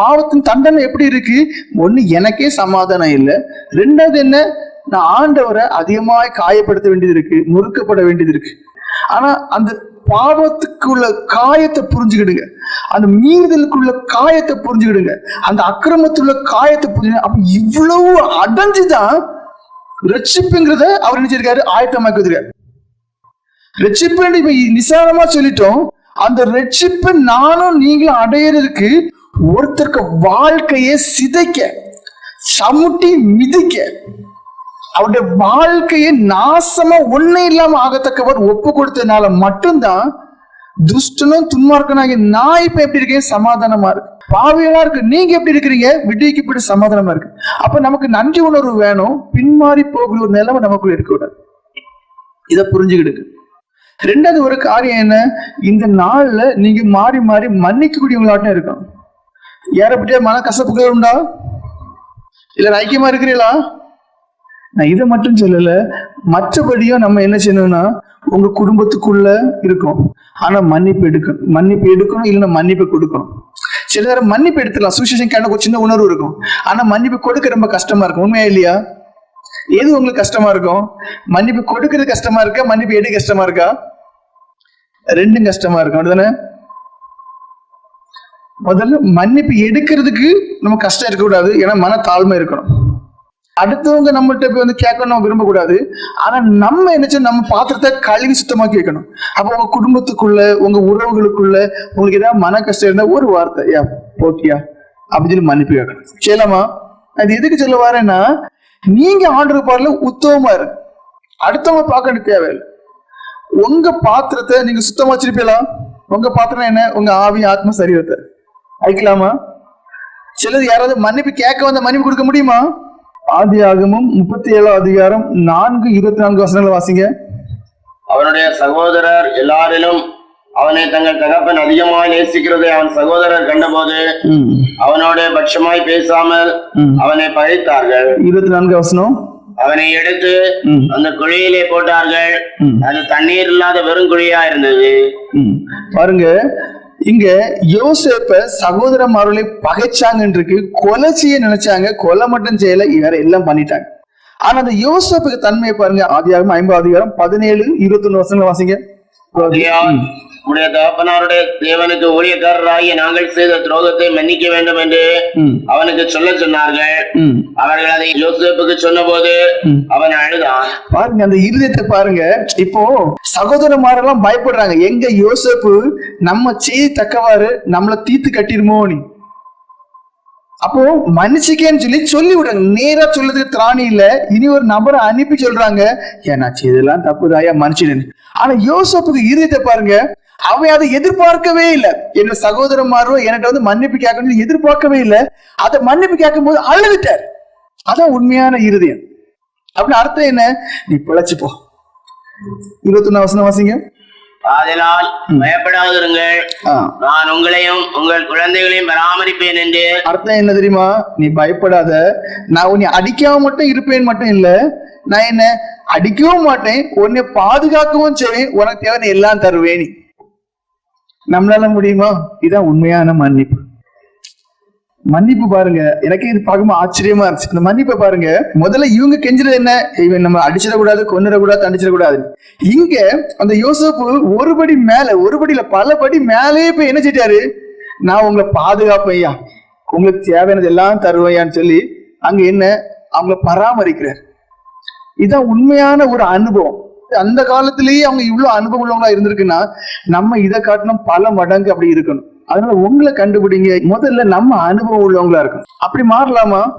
பாவத்தின் தண்டனை எப்படி இருக்கு? ஒண்ணு எனக்கே சமாதானம் இல்லை. ரெண்டாவது என்ன? நான் ஆண்டவரை அதிகமாய் காயப்படுத்த வேண்டியது இருக்கு முறுக்கப்பட வேண்டியது இருக்கு. ஆனா அந்த பாவத்துக்குள்ள காயத்தை புரிஞ்சுக்கிடுங்க. அந்த மீறுதலுக்குள்ள காயத்தை புரிஞ்சுக்கிடுங்க. அந்த அக்கிரமத்துள்ள காயத்தை புரிஞ்சுக்கிடுங்க. அப்ப இவ்வளவு அடைஞ்சுதான் ரட்சிப்புங்கிறத அவர் நினைச்சிருக்காரு ஆயத்தமாக்கி வச்சிருக்காரு. ரட்சிப்பு நிசாரமா சொல்லிட்டோம். அந்த ரட்சிப்பை நானும் நீங்களும் அடையிறதுக்கு ஒருத்தருக்கு வாழ்க்கையை சிதைக்க சமுட்டி மிதிக்க அவருடைய வாழ்க்கையை நாசமா ஒண்ணே இல்லாம ஆகத்தக்கவர் ஒப்பு கொடுத்ததுனால மட்டும்தான் துஷ்டனும் துன்மார்க்கனாகி நான் இப்ப எப்படி இருக்கேன்? சமாதானமா இருக்கு. பாவியலா இருக்கு. நீங்க எப்படி இருக்கிறீங்க? விடுவிக்கப்பட்டு சமாதானமா இருக்கு. அப்ப நமக்கு நன்றி உணர்வு வேணும். பின்மாறி போகிற ஒரு நிலைமை நமக்குள்ள இருக்கக்கூடாது இதை புரிஞ்சுக்கிடுங்க. ரெண்டாவது ஒரு காரியம் என்ன? இந்த நாள்ல நீங்க மாறி மாறி மன்னிக்கக்கூடியவங்களாட்டம் இருக்கணும். யாரை மன கசப்புகள் உண்டா? இல்ல ஐக்கியமா இருக்கிறீங்களா நான் இதை மட்டும் சொல்லல மற்றபடியும் நம்ம என்ன செய்யணும்னா உங்க குடும்பத்துக்குள்ள இருக்கும் ஆனா மன்னிப்பு எடுக்கணும் மன்னிப்பு எடுக்கணும் இல்லைன்னா மன்னிப்பு கொடுக்கணும். சில நேரம் மன்னிப்பு எடுத்துக்கலாம். சுச்சுவேஷன் கேட்ட ஒரு சின்ன உணர்வு இருக்கும். ஆனா மன்னிப்பு கொடுக்க ரொம்ப கஷ்டமா இருக்கும். உண்மையா இல்லையா? எது உங்களுக்கு கஷ்டமா இருக்கும்? மன்னிப்பு கொடுக்கறது கஷ்டமா இருக்கா? மன்னிப்பு எடுக்க கஷ்டமா இருக்கா? ரெண்டும் கஷ்டமா இருக்கும். அப்படிதானே முதல்ல மன்னிப்பு எடுக்கிறதுக்கு நம்ம கஷ்டம் இருக்கக்கூடாது. ஏன்னா மன தாழ்மை இருக்கணும். அடுத்தவங்க நம்மகிட்ட போய் வந்து கேட்கணும் நம்ம விரும்பக்கூடாது. ஆனா நம்ம என்ன செய்யணும், நம்ம பாத்திரத்தை கழுவி சுத்தமாக்கி வைக்கணும் அப்ப உங்க குடும்பத்துக்குள்ள உங்க உறவுகளுக்குள்ள உங்களுக்கு ஏதாவது மன கஷ்டம் இருந்தா ஒரு வார்த்தை யா போட்டியா? அப்படின்னு சொல்லி மன்னிப்பு கேட்கணும். செய்யலாமா? அது எதுக்கு சொல்ல வரேன்னா நீங்க ஆண்டு பாடல உத்தவமா இருக்கு அடுத்தவங்க பார்க்க தேவையில்லை. உங்க பாத்திரத்தை நீங்க சுத்தமா வச்சிருப்பீங்களா? உங்க பாத்திரம் என்ன? உங்க ஆவி ஆத்ம சரீரத்தை. அழிக்கலாமா? சிலது யாராவது மன்னிப்பு கேட்க வந்த மன்னிப்பு கொடுக்க முடியுமா? ஆதி ஆகமும் முப்பத்தி ஏழாம் அதிகாரம் நான்கு இருபத்தி நான்கு வசனங்களை வாசிங்க. அவனுடைய சகோதரர் எல்லாரிலும் அவனை தங்கள் தகப்பன் அதிகமாய் நேசிக்கிறதை. அவன் சகோதரர் கண்டபோது அவனோட பட்சமாய் பேசாமல். அவனை பகைத்தார்கள். இருபத்தி நான்கு வசனம். அவனை எடுத்து. அந்த குழியிலே போட்டார்கள். அது தண்ணீர் இல்லாத வெறும் குழியா இருந்தது. பாருங்க இங்க யோசேப்ப சகோதரமார்களை பகைச்சாங்கன்றிருக்கு கொலை செய்ய நினைச்சாங்க. கொலை மட்டும் செய்யல. வேற எல்லாம் பண்ணிட்டாங்க. ஆனா அந்த யோசேப்புக்கு தன்மையை பாருங்க. ஆதியாகம் ஐம்பது அதிகாரம் பதினேழு இருபத்தி ஒண்ணு வருஷங்கள் வாசிங்க உடைய தகப்பனாருடைய தேவனுக்கு ஊழியக்காரராகிய நாங்கள் செய்த துரோகத்தை மன்னிக்க வேண்டும் என்று அவனுக்கு சொல்ல சொன்னார்கள். அவர்கள் அதை யோசேப்புக்கு சொன்னபோது ம். அவன் அழுதான். பாருங்க அந்த இருதயத்தை பாருங்க. இப்போ சகோதரமாரெல்லாம் பயப்படுறாங்க. எங்க யோசேப்பு நம்ம செய்தி தக்கவாறு நம்மள தீத்து கட்டிருமோ நீ? அப்போ மன்னிச்சுக்கேன்னு சொல்லி சொல்லி விடுறாங்க. நேரா சொல்றதுக்கு திராணி இல்ல. இனி ஒரு நபரை அனுப்பி சொல்றாங்க. ஏன்னா இதெல்லாம் தப்புதாயா மன்னிச்சிடுன்னு ஆனா யோசப்புக்கு இருதயத்தை பாருங்க. அவன் அதை எதிர்பார்க்கவே இல்லை. என்ன சகோதரமாரோ என்கிட்ட வந்து மன்னிப்பு கேட்கணும்னு எதிர்பார்க்கவே இல்லை. அதை மன்னிப்பு கேட்கும் போது அழுதுட்டார். அதான் உண்மையான இருதயம். அப்படின்னு அர்த்தம் என்ன? நீ பிழைச்சு போ. இருபத்தொன்னு வசனம் வாசிங்க. ஆதலால் பயப்படாதிருங்கள். நான் உங்களையும் உங்கள் குழந்தைகளையும் பராமரிப்பேன் என்று. அர்த்தம் என்ன தெரியுமா? நீ பயப்படாத. நான் உன்னை அடிக்காம மட்டும் இருப்பேன் மட்டும் இல்ல. நான் என்ன? அடிக்கவும் மாட்டேன். உன்னை பாதுகாக்கவும் செய்வேன். உனக்கு தேவை எல்லாம் தருவேன். நீ. நம்மளால முடியுமா? இதுதான் உண்மையான மன்னிப்பு. மன்னிப்பு பாருங்க. எனக்கே இது பார்க்கும்போது ஆச்சரியமா இருந்துச்சு. இந்த மன்னிப்பை பாருங்க. முதல்ல இவங்க கெஞ்சுறது என்ன? இவன் நம்ம அடிச்சிடக்கூடாது கொன்னிடக்கூடாது தண்டிச்சிடக்கூடாது. இங்க அந்த யோசப்பு ஒரு படி மேல ஒரு படியில பல படி மேலேயே போய் என்ன செஞ்சிட்டாரு? நான் உங்களை பாதுகாப்பேன் ஐயா. உங்களுக்கு தேவையானது எல்லாம் தருவையான்னு சொல்லி அங்க என்ன? அவங்கள பராமரிக்கிறார். இதுதான் உண்மையான ஒரு அனுபவம். அந்த காலத்திலேயே அவங்க இவ்வளவு அனுபவம் உள்ளவங்களா இருந்திருக்குன்னா நம்ம இதை காட்டிலும் பல மடங்கு அப்படி இருக்கணும். அதனால உங்களை கண்டுபிடிங்க. முதல்ல நம்ம அனுபவம் உள்ளவங்களா இருக்கணும். அப்படி மாறலாமா?